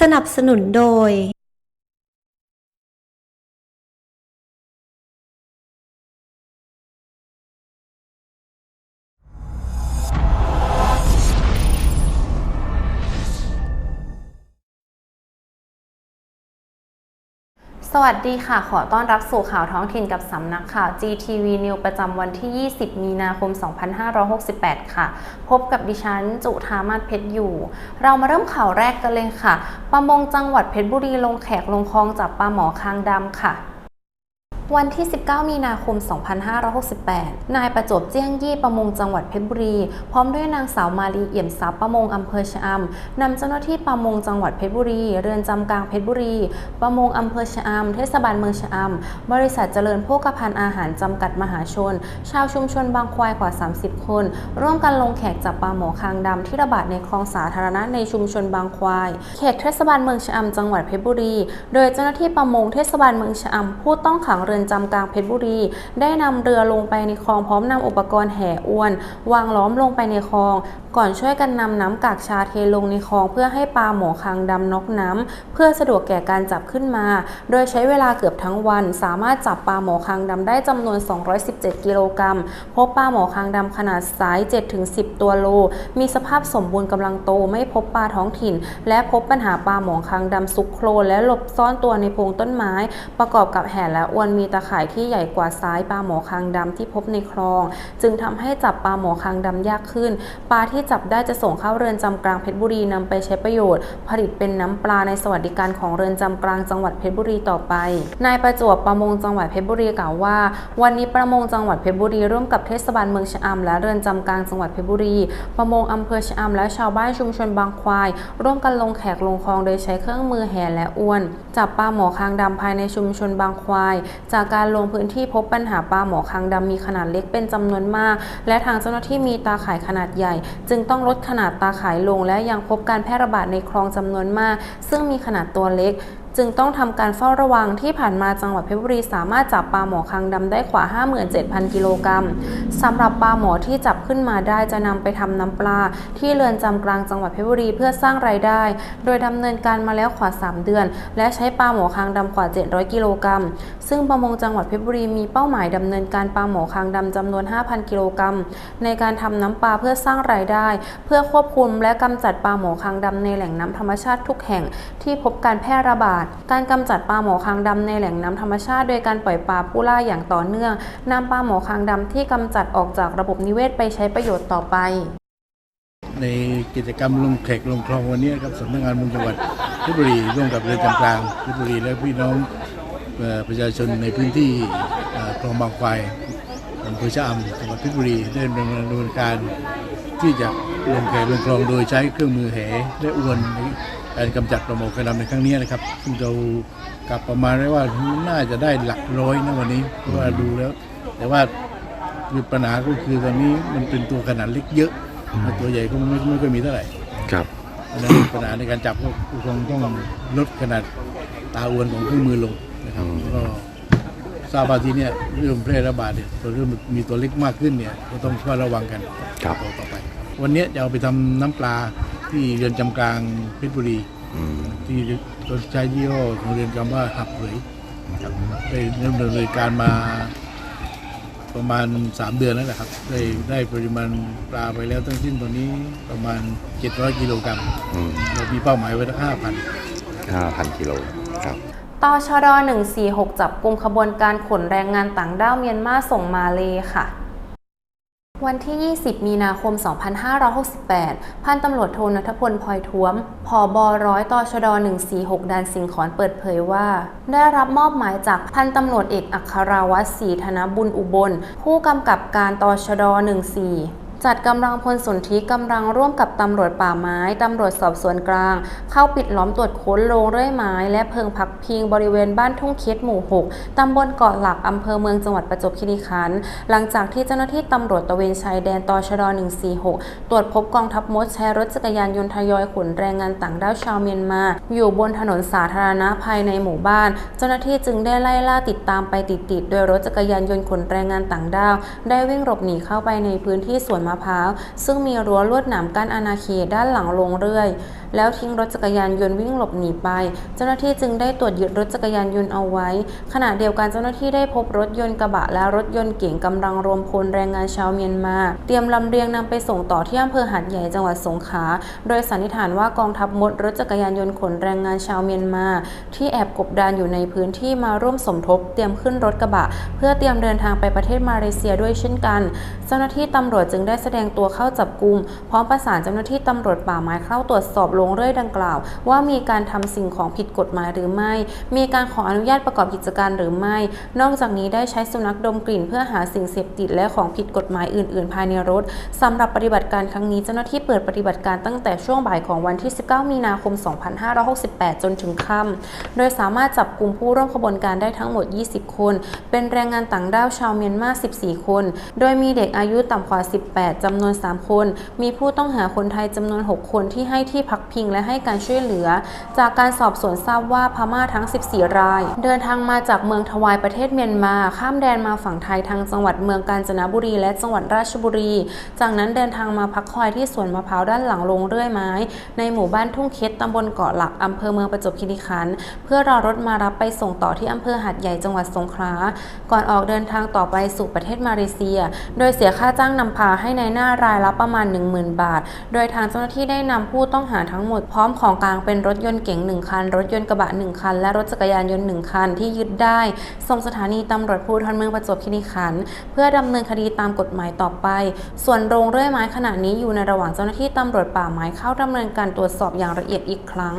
สนับสนุนโดย สวัสดีค่ะ ขอต้อนรับสู่ข่าวท้องถิ่นกับสำนักข่าว GTV News ประจำวันที่ 20 มีนาคม 2568 ค่ะ พบกับดิฉัน จุธามาศเพชรอยู่ เรามาเริ่มข่าวแรกกันเลยค่ะ ประมงจังหวัดเพชรบุรีลงแขกลงคลองจับปลาหมอคางดำค่ะ วันที่ 19 มีนาคม 2568 นายประจวบเจี้ยงยี่ประมงจังหวัดเพชรบุรี พร้อมด้วยนางสาวมาลีเอี่ยมทรัพย์ประมงอำเภอชะอำนำเจ้าหน้าที่ประมงจังหวัดเพชรบุรี เรือนจำกลางเพชรบุรี ประมงอำเภอชะอำเทศบาลเมืองชะอำบริษัทเจริญโภคภัณฑ์อาหารจำกัดมหาชน ชาวชุมชนบางควายกว่า 30 คน ร่วมกันลงแขกจับปลาหมอคางดำที่ระบาดในคลองสาธารณะในชุมชนบางควาย เขตเทศบาลเมืองชะอำจังหวัดเพชรบุรี โดยเจ้าหน้าที่ประมงเทศบาลเมืองชะอำผู้ต้องขังเรือนจำกลางเพชรบุรี ได้นำเรือลงไปในคลองพร้อมนำอุปกรณ์แห่อวน วางล้อมลงไปในคลอง ก่อนช่วยกันนำน้ำกากชาเทลงในคลองเพื่อให้ปลาหมอคางดำนกน้ำเพื่อสะดวกแก่การจับขึ้นมา โดยใช้เวลาเกือบทั้งวัน สามารถจับปลาหมอคางดำได้จำนวน 217 กิโลกรัมพบปลาหมอคางดำขนาดไซส์7-10 ตัวโล มีสภาพสมบูรณ์กำลังโตไม่พบปลาท้องถิ่น และพบปัญหาปลาหมอคางดำซุกโครนและหลบซ่อนตัวในพงต้นไม้ ประกอบกับแห่และอวนมีตะข่ายที่ใหญ่กว่าซ้ายปลาหมอคางดำที่พบในคลอง จึงทำให้จับปลาหมอคางดำยากขึ้น ปลาที่จับได้จะส่งเข้าเรือนจำกลางเพชรบุรีนำไปใช้ประโยชน์ ผลิตเป็นน้ำปลาในสวัสดิการของเรือนจำกลางจังหวัดเพชรบุรีต่อไป นายประจวบประมงจังหวัดเพชรบุรีกล่าวว่า วันนี้ประมงจังหวัดเพชรบุรีร่วมกับเทศบาลเมืองชะอำและเรือนจำกลางจังหวัดเพชรบุรี ประมงอำเภอชะอำและชาวบ้านชุมชนบางควาย ร่วมกันลงแขกลงคลองโดยใช้เครื่องมือแห่และอวน จับปลาหมอคางดำภายในชุมชนบางควายจากการลงพื้นที่พบปัญหาปลาหมอคางดำมีขนาดเล็กเป็นจำนวนมาก และทางเจ้าหน้าที่มีตาข่ายขนาดใหญ่ จึงต้องลดขนาดตาข่ายลง และยังพบการแพร่ระบาดในคลองจำนวนมาก ซึ่งมีขนาดตัวเล็ก จึงต้องทำการเฝ้าระวังที่ผ่านมาจังหวัดเพชรบุรีสามารถจับปลาหมอคางดำได้กว่า 57,000 กิโลกรัมสำหรับปลาหมอที่จับขึ้นมาได้จะนำไปทำน้ำปลา ที่เรือนจำกลางจังหวัดเพชรบุรีเพื่อสร้างรายได้ โดยดำเนินการมาแล้วกว่า 3 เดือน และใช้ปลาหมอคางดำกว่า 700 กิโลกรัมซึ่งประมงจังหวัดเพชรบุรีมีเป้าหมายดำเนินการปลาหมอคางดำจำนวน 5,000 กิโลกรัมในการทำน้ำปลาเพื่อสร้างรายได้ เพื่อควบคุมและกำจัดปลาหมอคางดำในแหล่งน้ำธรรมชาติทุกแห่งที่พบการแพร่ระบาดการกำจัดปลาหมอคางดำในแหล่งน้ำธรรมชาติ โดยการปล่อยปลาผู้ล่าอย่างต่อเนื่องนำปลาหมอคางดำที่กำจัดออกจากระบบนิเวศไปใช้ประโยชน์ต่อไป ในกิจกรรมลงแขกลงคลองวันนี้ครับสำนักงานมุงจังหวัดเพชรบุรีร่วมกับเรือจำกลางเพชรบุรีและพี่น้องประชาชนในพื้นที่คลองบางควายอำเภอชะอำจังหวัดเพชรบุรีได้ดำเนินการที่จะลงแขกลงคลองโดยใช้เครื่องมือแหและอวนใน การกำจัดประมงคดำในครั้งนี้นะครับซึ่งเรากลับประมาณได้ว่าน่าจะได้หลักร้อยนะวันนี้เพราะว่าดูแล้ว แต่ว่าคือปัญหาก็คือตอนนี้มันเป็นตัวขนาดเล็กเยอะตัวใหญ่ก็ไม่ไม่ค่อยมีเท่าไหร่ครับเพราะฉะนั้นปัญหาในการจับก็คงต้องลดขนาดตาอวนของเครื่องมือลงนะครับอืมก็ทราบว่าที่เนี่ยเรื่องแพร่ระบาดเนี่ยตัวเริ่มมีตัวเล็กมากขึ้นเนี่ยก็ต้องเฝ้าระวังกันครับต่อต่อไป วันเนี้ยจะเอาไปทำน้ำปลา ที่เรือนจำกลางเพชรบุรี อืมที่ตัวใช้ยี่ห้อของเรือนจำว่าหับเหยครับได้ดำเนินการมาประมาณ 3 เดือนแล้วแหละครับได้ได้ปริมาณปลาไปแล้วทั้งสิ้นตอนนี้ประมาณ 700 กิโลกรัมอืมเรามีเป้าหมายไว้ตั้ง5,000 ห้าพันกิโลครับ ตชด146 จับกลุ่มขบวนการขนแรงงานต่างด้าวเมียนมาส่งมาเลค่ะ วันที่ 20 มีนาคม 2568 พันตำรวจโทนัทพลพลอยท้วม ผอบอร้อยตชด 146 ดันสิงขอนเปิดเผยว่า ได้รับมอบหมายจากพันตำรวจเอกอัคราวัตรศรีธนบุญอุบล ผู้กำกับการตชด 14 จัดกำลังพลสนธิกำลังร่วมกับตำรวจป่าไม้ตำรวจสอบสวนกลาง เข้าปิดล้อมตรวจค้นโรงเรื่อยไม้ และเพิงพักพิงบริเวณบ้านทุ่งเคียดหมู่ 6ตำบลเกาะหลักอำเภอเมืองจังหวัดประจวบคีรีขันธ์หลังจากที่เจ้าหน้าที่ตำรวจตะเวนชายแดนตชด146 ตรวจพบกองทัพมดใช้รถจักรยานยนต์ทยอยขนแรงงานต่างด้าวชาวเมียนมา อยู่บนถนนสาธารณะภายในหมู่บ้าน เจ้าหน้าที่จึงได้ไล่ล่าติดตามไปติดๆโดยรถจักรยานยนต์ขนแรงงานต่างด้าว ได้วิ่งหลบหนีเข้าไปในพื้นที่สวนมะพร้าว ซึ่งมีรั้วลวดหนามกั้นอาณาเขตด้านหลังโรงเรื่อย แล้วทิ้งรถจักรยานยนต์วิ่งหลบหนีไป เจ้าหน้าที่จึงได้ตรวจยึดรถจักรยานยนต์เอาไว้ ขณะเดียวกันเจ้าหน้าที่ได้พบรถยนต์กระบะและรถยนต์เก๋งกำลังรวมพลแรงงานชาวเมียนมา เตรียมลำเลียงนำไปส่งต่อที่อำเภอหาดใหญ่จังหวัดสงขลาโดยสันนิษฐานว่ากองทัพมดรถจักรยานยนต์ขนแรงงานชาวเมียนมา ที่แอบกบดานอยู่ในพื้นที่มาร่วมสมทบ เตรียมขึ้นรถกระบะ เพื่อเตรียมเดินทางไปประเทศมาเลเซียด้วยเช่นกัน เจ้าหน้าที่ตำรวจจึงได้แสดงตัวเข้าจับกลุ่มพร้อมประสานเจ้าหน้าที่ตำรวจป่าไม้เข้าตรวจสอบโรงเรื่อยดังกล่าว ว่ามีการทำสิ่งของผิดกฎหมายหรือไม่ มีการขออนุญาตประกอบกิจการหรือไม่ นอกจากนี้ได้ใช้สุนัขดมกลิ่น เพื่อหาสิ่งเสพติดและของผิดกฎหมายอื่น ๆ ภายในรถสำหรับปฏิบัติการครั้งนี้เจ้าหน้าที่เปิดปฏิบัติการตั้งแต่ช่วงบ่ายของวันที่ 19 มีนาคม 2568 จนถึงค่ำโดยสามารถจับกลุ่มผู้ร่วมขบวนการได้ทั้งหมด 20 คน เป็นแรงงานต่างด้าวชาวเมียนมา 14 คน โดยมีเด็กอายุต่ำกว่า 18จำนวน 3 คน มีผู้ต้องหาคนไทยจำนวน 6 คนที่ให้ที่พักพิงและให้การช่วยเหลือ จากการสอบสวนทราบว่าพม่าทั้ง 14 ราย เดินทางมาจากเมืองทวายประเทศเมียนมา ข้ามแดนมาฝั่งไทยทางจังหวัดเมืองกาญจนบุรี และจังหวัดราชบุรี จากนั้นเดินทางมาพักคอยที่สวนมะพร้าวด้านหลังโรงเรื่อยไม้ ในหมู่บ้านทุ่งเคสตำบลเกาะหลักอำเภอเมืองประจวบคีรีขันธ์เพื่อรอรถมารับไปส่งต่อที่อำเภอหาดใหญ่จังหวัดสงขลา ก่อนออกเดินทางต่อไปสู่ประเทศมาเลเซีย โดยเสียค่าจ้างนำพาให้ในหน้ารายละประมาณ 10,000 บาท โดยทางเจ้าหน้าที่ได้นำผู้ต้องหาทั้งหมดพร้อมของกลางเป็นรถยนต์เก๋ง1คัน รถยนต์กระบะ1คัน และรถจักรยานยนต์1คันที่ยึดได้ ส่งสถานีตำรวจภูธรเมืองประจวบคีรีขันธ์เพื่อดำเนินคดีตามกฎหมายต่อไป ส่วนโรงเรื่อยไม้ขณะนี้อยู่ในระหว่างเจ้าหน้าที่ตำรวจป่าไม้เข้าดำเนินการตรวจสอบอย่างละเอียดอีกครั้ง